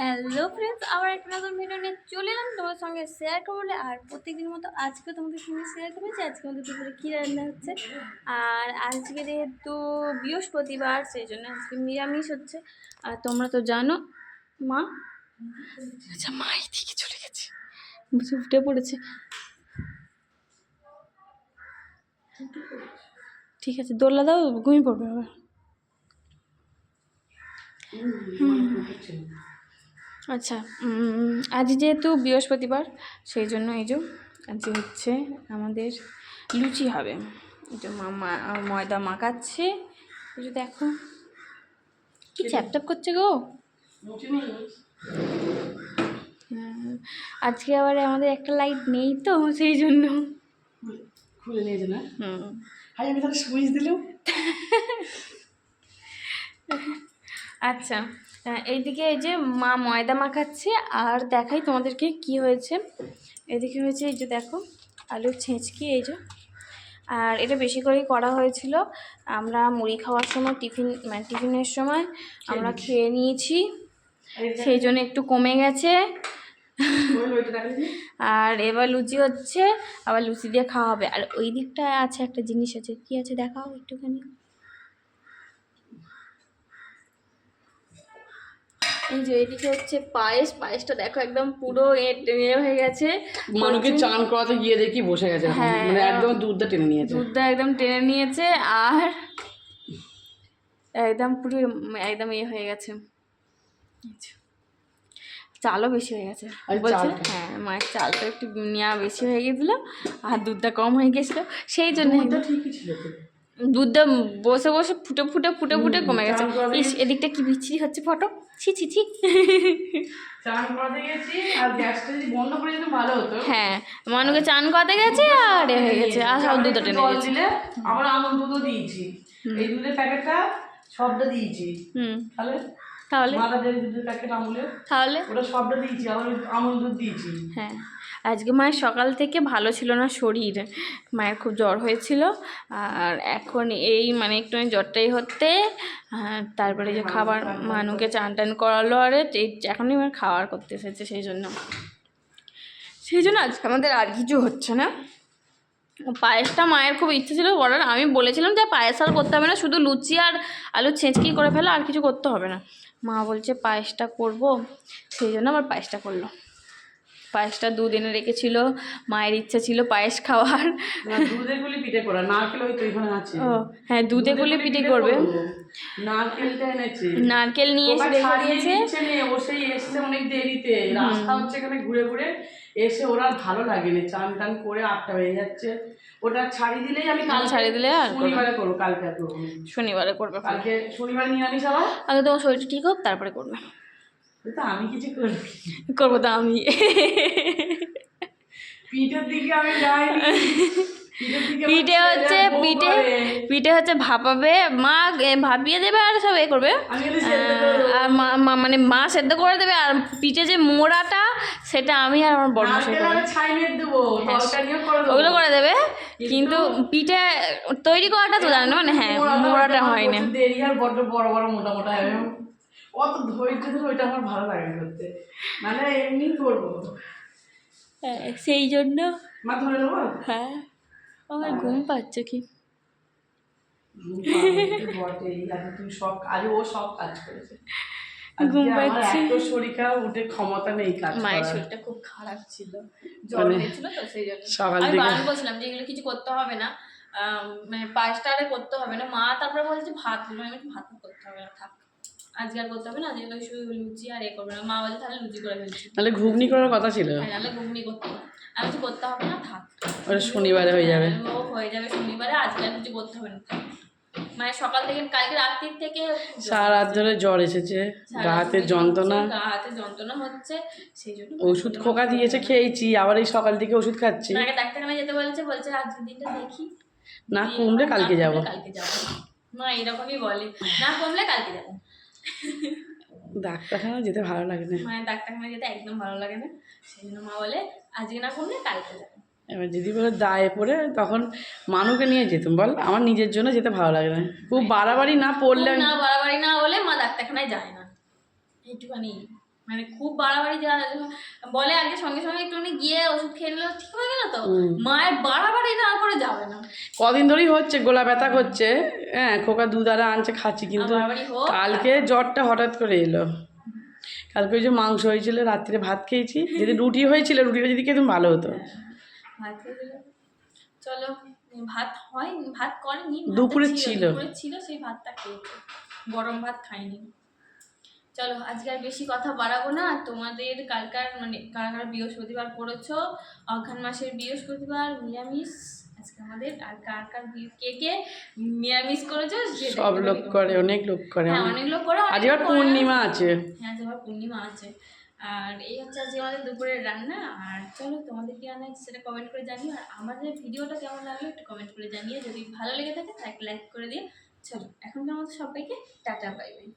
Hello friends আবার একটা নতুন ভিডিও নিয়ে চলে এলাম। তোমার সঙ্গে শেয়ার করব আর প্রত্যেকদিন মতো আজকে তোমাদের সঙ্গে শেয়ার করেছি আজকে আমাদের দুপুরে কী রান্না হচ্ছে। আর আজকে যেহেতু বৃহস্পতিবার, সেই জন্য আজকে নিরামিষ হচ্ছে। আর তোমরা তো জানো, মা। আচ্ছা মা এদিকে চলে গেছে। বুঝে উঠে পড়েছে। ঠিক আছে দোল্লা দাও, ঘুমিয়ে পড়বে আবার আচ্ছা আজ যেহেতু বৃহস্পতিবার সেই জন্য এই যে আজ হচ্ছে আমাদের লুচি হবে। এই যে মামা ময়দা মাখাচ্ছে। এই যে দেখো কি চ্যাপট্যাপ করছে গো? হ্যাঁ, আজকে আবার আমাদের একটা লাইট নেই তো সেই জন্য। খুলে নিয়েছে না? হুম। হাই আমি তাহলে সুইচ দিলাম। আচ্ছা এইদিকে এই যে মা ময়দা মাখাচ্ছে আর দেখাই তোমাদেরকে কি হয়েছে। এদিকে হয়েছে এই যে দেখো আলুর ছেঁচকি এই যে। আর এটা বেশি করেই করা হয়েছিল। আমরা মুড়ি খাওয়ার সময় টিফিন মানে টিফিনের সময় আমরা খেয়ে নিয়েছি। সেই জন্য একটু কমে গেছে। আর এবার লুচি হচ্ছে আবার লুচি দিয়ে খাওয়া হবে। আর ওই দিকটায় আছে একটা জিনিস আছে। কি আছে দেখাও একটুখানি। এই যে এদিকে হচ্ছে পায়েস পায়েসটা দেখো একদম পুরো এ হয়ে গেছে। মানুষকে চান করাতে গিয়ে দেখি বসে গেছে হ্যাঁ। মানে একদম দুধটা টেনে নিয়েছে। দুধটা একদম টেনে নিয়েছে আর একদম পুরো একদম ইয়ে হয়ে গেছে। চালও বেশি হয়ে গেছে। বলছে হ্যাঁ মায়ের চালটা একটু নেওয়া বেশি হয়ে গেছিল আর দুধটা কম হয়ে গেছিল সেই জন্য ঠিকই ছিল। দুধটা বসে বসে ফুটে ফুটে ফুটে ফুটে কমে গেছে। ইস এদিকটা কি বিচ্ছিরি হচ্ছে ফটো? ছি ছি ছি। হ্যাঁ মানুকে চান করাতে গেছে আর এ হয়ে গেছে। আর সব দুধটা টেনে গেছে। আমল দুধও দিয়েছি। এই দুধের প্যাকেটটা সবটা দিয়েছি। হুম। তাহলে তাহলে মাদা যে দুধের প্যাকেট আমলের তাহলে? ওটা সবটা দিয়েছি আবার আমল দুধ দিয়েছি। হ্যাঁ। আজকে মায়ের সকাল থেকে ভালো ছিল না শরীর। মায়ের খুব জ্বর হয়েছিল। আর এখন এই মানে একটু জ্বরটাই হতে তারপরে যে খাবার মানুকে চান টান করালো আর এখনই আমার খাবার করতে এসেছে সেই জন্য। সেই জন্য আজকে আমাদের আর কিছু হচ্ছে না। পায়েসটা মায়ের খুব ইচ্ছে ছিল করার। আমি বলেছিলাম যে পায়েস আর করতে হবে না শুধু লুচি আর আলু ছেঁচকি করে ফেলো আর কিছু করতে হবে না। মা বলছে পায়েসটা করব? সেই জন্য আমার পায়েসটা করল। পায়েসটা দুদিনে রেখেছিল মায়ের ইচ্ছা ছিল পায়েস খাওয়ার। দুধে গুলি পিঠে করা নারকেল ওই তো এখানে আছে। ও হ্যাঁ দুধে গুলি পিঠে করবে। করব। নারকেলটা এনেছে। নারকেল নিয়ে এসে ও সেই এসছে অনেক দেরিতে। রাস্তা হচ্ছে এখানে ঘুরে ঘুরে। এসে ওরা ভালো লাগেনি। চান টান করে আটটা বেজে যাচ্ছে। ওটা ছাড়িয়ে দিলেই আমি কাল ছাড়িয়ে দিলে আর করব। শনিবারে করব কালকে আর করব শনিবারে করবে কালকে শনিবার নিরামিষ আবার? আগে তোমার শরীরটা ঠিক হোক তারপরে করবে। তো আমি কিছু করি করব তো আমি। পিঠের দিকে আমি যাইনি। আমার পিঠে হচ্ছে পিঠে পিঠে হচ্ছে ভাপাবে। মা ভাপিয়ে দেবে আর সব এ করবে। আর মা মানে মা সেদ্ধ করে দেবে আর পিঠে যে মোড়াটা সেটা আমি আর আমার বড় মশাই দেবো। ওগুলো করে দেবে। কিন্তু পিঠে তৈরি করাটা তো জানে না মানে হ্যাঁ মোড়াটা হয় না। দেরি আর বড় বড় মোটা মোটা অত ধৈর্য ধরে ওইটা আমার ভালো লাগে করতে। মানে এমনি করব। হ্যাঁ, সেই জন্য মা ধরে নেব? হ্যাঁ। আমার ঘুম পাচ্ছে কি? বটেই সব আজ ও সব কাজ করেছে। ঘুম পাচ্ছে। শরীর খারাপ উঠে ক্ষমতা নেই কাজ মায়ের করার। শরীরটা খুব খারাপ ছিল জ্বর মানে হয়েছিল তো সেই জন্য। সকাল থেকে- বারণ করছিলাম যে এগুলো কিছু করতে হবে না মানে পায়েসটা আরে করতে হবে না। মা তারপরে বলছে ভাত ভাত করতে হবে না থাক। আজকে আর করতে হবে না আজকে শুধু লুচি আর এ করবে না। মা বলে তাহলে লুচি করে ফেলছি। তাহলে ঘুগনি করার কথা ছিল। হ্যাঁ ঘুগনি করতে হবে। আমি কিছু করতে হবে না থাক। ওটা শনিবারে হয়ে যাবে। ও হয়ে যাবে শনিবারে আজকে আর কিছু করতে হবে না। মানে সকাল থেকে কালকে রাত্রির থেকে সারা রাত ধরে জ্বর এসেছে। গা হাতের যন্ত্রণা। গা হাতে যন্ত্রণা হচ্ছে সেই জন্য ওষুধ খোকা দিয়েছে খেয়েছি আবার এই সকাল থেকে ওষুধ খাচ্ছি। মাকে ডাক্তারখানায় যেতে বলছে বলছে আজকের দিনটা দেখি। না কমলে কালকে যাব। কালকে যাব। মা এরকমই বলে। না কমলে কালকে যাব। ডাক্তারখানা যেতে ভালো লাগে না। মানে ডাক্তারখানায় যেতে একদম ভালো লাগে না। সেই জন্য মা বলে আজকে না করলে কালকে যাবে। এবার যদি বলে দায়ে পড়ে তখন মানুকে নিয়ে যেতাম। বল আমার নিজের জন্য যেতে ভালো লাগে না। খুব বাড়াবাড়ি না পড়লে না বাড়াবাড়ি না হলে মা ডাক্তারখানায় যায় না। এইটুখানি। মানে খুব বাড়াবাড়ি যা বলে আগে সঙ্গে সঙ্গে একটুখানি গিয়ে ওষুধ খেয়ে নিলো ঠিক হয়ে গেল তো? মায়ের বাড়াবাড়ি না করে যাবে না। কদিন ধরেই হচ্ছে গোলা ব্যথা করছে হ্যাঁ খোকা দুধ আরা আনছে খাচ্ছি কিন্তু কালকে জ্বরটা হঠাৎ করে এলো। কালকে ওই যে মাংস হয়েছিল রাত্রে ভাত খেয়েছি যদি রুটি হয়েছিল রুটিটা যদি খেতাম ভালো হতো। ভাত খেয়ে চলো ভাত হয় ভাত করেনি দুপুরে ছিল। দুপুরে ছিল সেই ভাতটা খেয়েছে। গরম ভাত খাইনি। চলো আজকে আর বেশি কথা বাড়াবো না। তোমাদের কালকার মানে কারা কারা বৃহস্পতিবার করেছ অঘ্রান মাসের বৃহস্পতিবার নিরামিষ। আজকে আমাদের আর কার কার কে কে নিরামিষ করেছ? সব লোক করে অনেক লোক করে হ্যাঁ অনেক। লোক করে আজ। পূর্ণিমা আছে। হ্যাঁ আজ আবার পূর্ণিমা আছে। আর এই হচ্ছে আজকে আমাদের দুপুরের রান্না। আর চলো তোমাদের কি রান্না সেটা কমেন্ট করে জানিও। আর আমাদের ভিডিওটা কেমন লাগল একটু কমেন্ট করে জানিয়ে যদি ভালো লেগে থাকে তাহলে লাইক করে দিও। চলো এখনকার মতো সবাইকে টাটা বাই বাই